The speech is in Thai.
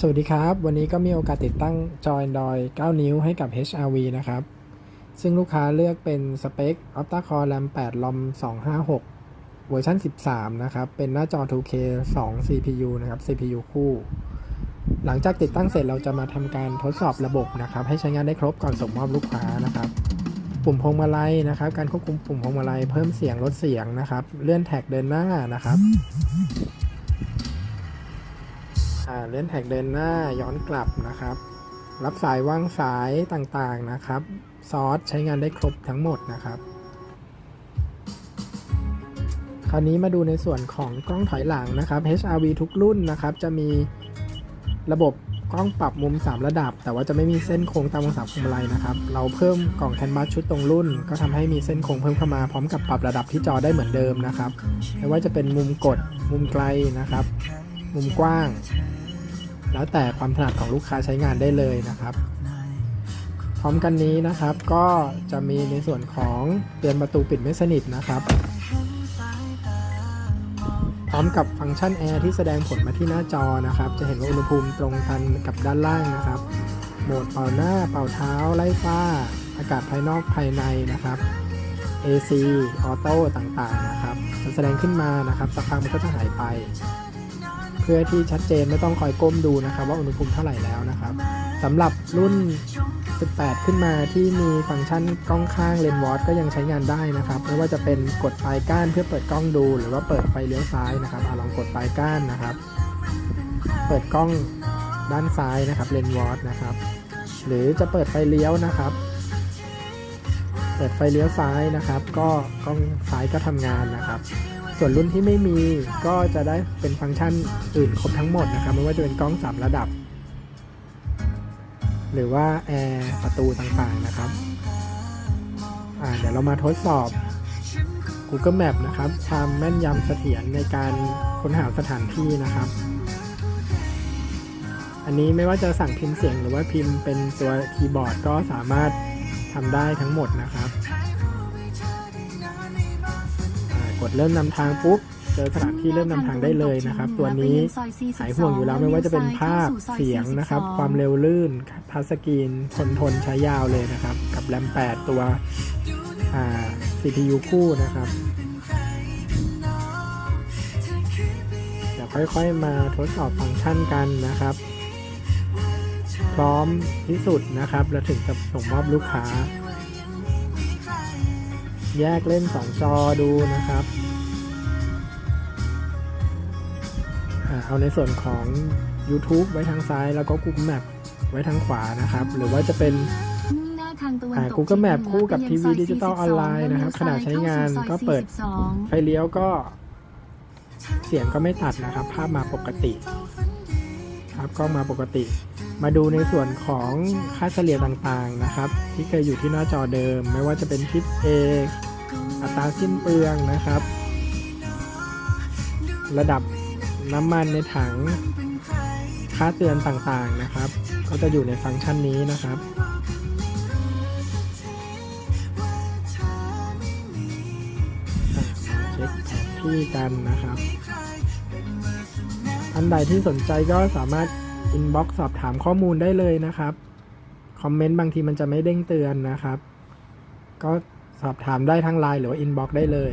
สวัสดีครับ วันนี้ก็มีโอกาสติดตั้งจอ Android 9นิ้วให้กับ HRV นะครับ ซึ่งลูกค้าเลือกเป็นสเปค Octa-Core RAM 8 ROM 256 เวอร์ชัน13 นะครับ เป็นหน้าจอ 2K 2 CPU นะครับ CPU คู่ หลังจากติดตั้งเสร็จเราจะมาทำการทดสอบระบบนะครับ ให้ใช้งานได้ครบก่อนส่งมอบลูกค้านะครับ ปุ่มพวงมาลัยนะครับ การควบคุมปุ่มพวงมาลัยเพิ่มเสียงลดเสียงนะครับ เลื่อนแท็กเดินหน้านะครับ เล่นแท็กเดินหน้าย้อนกลับนะครับ รับสายว่างสายต่างๆนะครับ ซอสใช้งานได้ครบทั้งหมดนะครับคราวนี้มาดูในส่วนของกล้องถอยหลังนะครับ HRV ทุกรุ่นนะครับ จะมีระบบกล้องปรับมุม 3 ระดับ แต่ว่าจะไม่มีเส้นโค้งตามองศาพวงมาลัยนะครับ เราเพิ่มกล่องแคนวาสชุดตรงรุ่น ก็ทำให้มีเส้นโค้งเพิ่มเข้ามาพร้อมกับปรับระดับที่จอได้เหมือนเดิมนะครับ ไม่ว่าจะเป็นมุมกด มุมไกลนะครับ มุมกว้าง แล้วแต่ความถนัดของลูกค้าใช้งานได้เลยนะครับ พร้อมกันนี้นะครับก็จะมีในส่วนของเตือนประตูปิดไม่สนิทนะครับ พร้อมกับฟังก์ชันแอร์ที่แสดงผลมาที่หน้าจอนะครับ จะเห็นว่าอุณหภูมิตรงกันกับด้านล่างนะครับ โหมดเป่าหน้าเป่าเท้า ไล่ฟ้า อากาศภายนอกภายในนะครับ AC ออโต้ต่างๆนะครับจะแสดงขึ้นมานะครับสักพักมันก็จะหายไป พื่อที่ชัดเจนไม่ต้องคอยก้มดูนะครับว่าอุณหภูมิเท่าไหร่แล้วนะครับสำหรับรุ่น 18 ขึ้นมาที่มีฟังก์ชันกล้องข้างเลนส์วอตก็ยังใช้งานได้นะครับไม่ว่าจะเป็นกดปลายก้านเพื่อเปิดกล้องดู หรือว่าเปิดไฟเลี้ยวซ้ายนะครับอลองกดปลายก้านนะครับ เปิดกล้องด้านซ้ายนะครับเลนส์วอตนะครับหรือจะเปิดไฟเลี้ยวนะครับ เปิดไฟเลี้ยวซ้ายนะครับ ก็กล้องซ้ายก็ทำงานนะครับ ส่วนรุ่นที่ไม่มีก็จะได้เป็นฟังก์ชันอื่นครบทั้งหมดนะครับไม่ว่าจะเป็นกล้อง 3 ระดับ หรือว่าแอร์ประตูต่างๆนะครับเดี๋ยวเรามาทดสอบ Google Map นะครับ ความแม่นยำเสถียรในการค้นหาสถานที่นะครับ อันนี้ไม่ว่าจะสั่งพิมพ์เสียงหรือว่าพิมพ์เป็นตัวคีย์บอร์ดก็สามารถทำได้ทั้งหมดนะครับ ดเริ่มนำทางปุ๊บเจอสถานที่เริ่มนำทางได้เลยนะครับ ตัวนี้หายห่วงอยู่แล้วไม่ว่าจะเป็นภาพเสียงนะครับ ความเร็วลื่นทัชสกรีนทนทนใช้ยาวเลยนะครับ กับแรม 8 ตัว CPU คู่นะครับเดี๋ยวค่อยๆมาทดสอบฟังก์ชันกันนะครับ พร้อมที่สุดนะครับ แล้วถึงจะส่งมอบลูกค้า แยกเล่น2จอดูนะครับอ่าเอาในส่วนของ YouTube ไว้ทางซ้ายแล้วก็ Google Map ไว้ทางขวานะครับ หรือว่าจะเป็นอ่า Google Map คู่กับทีวีดิจิตอลออนไลน์นะครับ ขณะใช้งานก็เปิดไฟเลี้ยวก็เสียงก็ไม่ตัดนะครับ ภาพมาปกติ ครับก็มาปกติ มาดูในส่วนของค่าเฉลี่ยต่างๆนะครับ ที่เคยอยู่ที่หน้าจอเดิม ไม่ว่าจะเป็นทิศ A อัตราสิ้นเปลืองนะครับ ระดับน้ำมันในถังค่าเตือนต่างๆนะครับ ก็จะอยู่ในฟังก์ชันนี้นะครับมาเช็คแผนที่กันนะครับท่านใดที่สนใจก็สามารถ อินบ็อกซ์สอบถามข้อมูลได้เลยนะครับ คอมเมนต์บางทีมันจะไม่เด้งเตือนนะครับ ก็สอบถามได้ทั้งไลน์หรือว่าอินบ็อกซ์ได้เลย